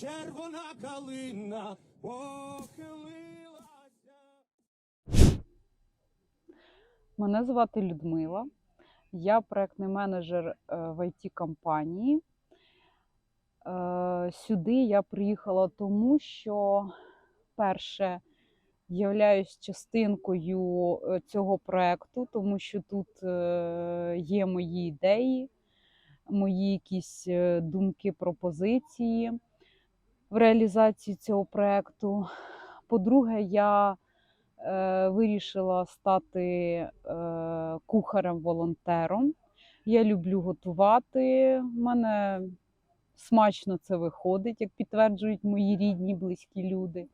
червона калина похилилася. Мене звати Людмила. Я проектний менеджер е, в it компанії. Е, Сюди я приїхала тому, що перше являюсь частинкою е, цього проекту, тому що тут є мої ідеї, мої якісь думки, пропозиції в реалізації цього проекту. По-друге, я е, вирішила стати е, кухарем-волонтером. Я люблю готувати. У мене смачно це виходить, як підтверджують мої рідні, близькі люди.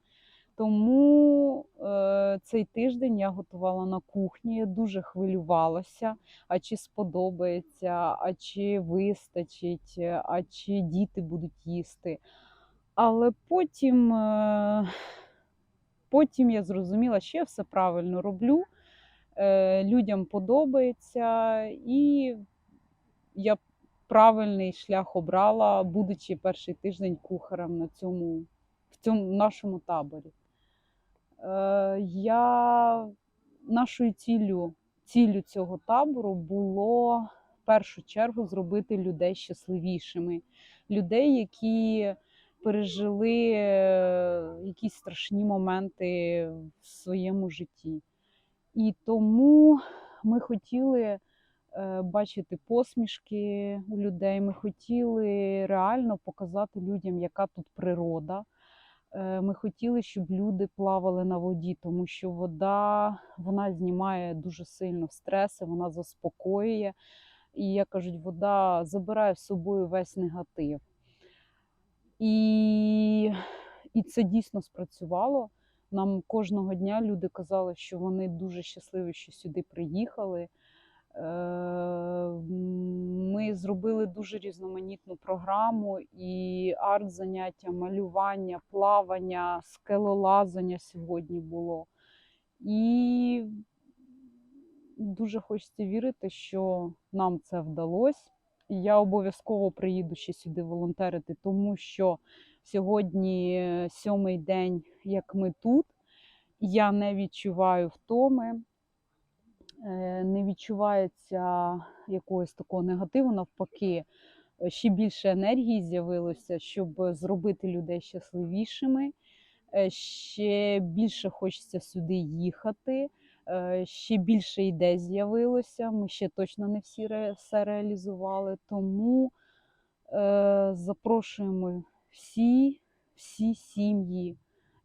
Тому е, цей тиждень я готувала на кухні, я дуже хвилювалася, а чи сподобається, а чи вистачить, а чи діти будуть їсти. Але потім, е, потім я зрозуміла, що я все правильно роблю, е, людям подобається, і я правильний шлях обрала, будучи перший тиждень кухарем на цьому, в цьому нашому таборі. Е, Я нашою ціллю, ціллю цього табору було в першу чергу зробити людей щасливішими, людей, які пережили е, якісь страшні моменти в своєму житті. І тому ми хотіли е, бачити посмішки у людей. Ми хотіли реально показати людям, яка тут природа. Е, Ми хотіли, щоб люди плавали на воді, тому що вода вона знімає дуже сильно стреси, вона заспокоює. І як кажуть, вода забирає з собою весь негатив. І, і це дійсно спрацювало. Нам кожного дня люди казали, що вони дуже щасливі, що сюди приїхали. Е, Ми зробили дуже різноманітну програму і арт-заняття, малювання, плавання, скелолазання сьогодні було. І дуже хочеться вірити, що нам це вдалося. Я обов'язково приїду ще сюди волонтерити, тому що сьогодні е, сьомий день, як ми тут. Я не відчуваю втоми, е, не відчувається якогось такого негативу. Навпаки, ще більше енергії з'явилося, щоб зробити людей щасливішими. Е, Ще більше хочеться сюди їхати. Е, Ще більше ідей з'явилося. Ми ще точно не всі все реалізували. Тому е, запрошуємо всі, всі сім'ї,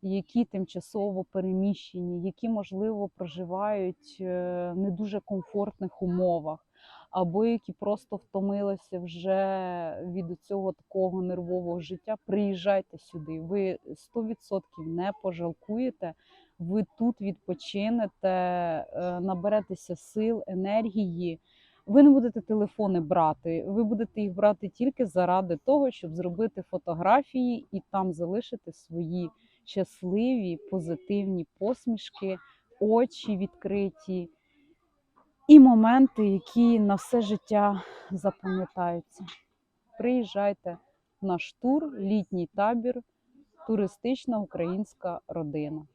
які тимчасово переміщені, які, можливо, проживають е, в не дуже комфортних умовах, або які просто втомилися вже від цього такого нервового життя. Приїжджайте сюди. Ви 100% не пожалкуєте. Ви тут відпочинете, е, наберетеся сил, енергії. Ви не будете телефони брати, ви будете їх брати тільки заради того, щоб зробити фотографії і там залишити свої щасливі, позитивні посмішки, очі відкриті і моменти, які на все життя запам'ятаються. Приїжджайте в наш тур, літній табір, туристична українська родина.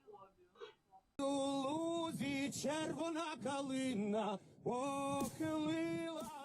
Червона калина похилилася.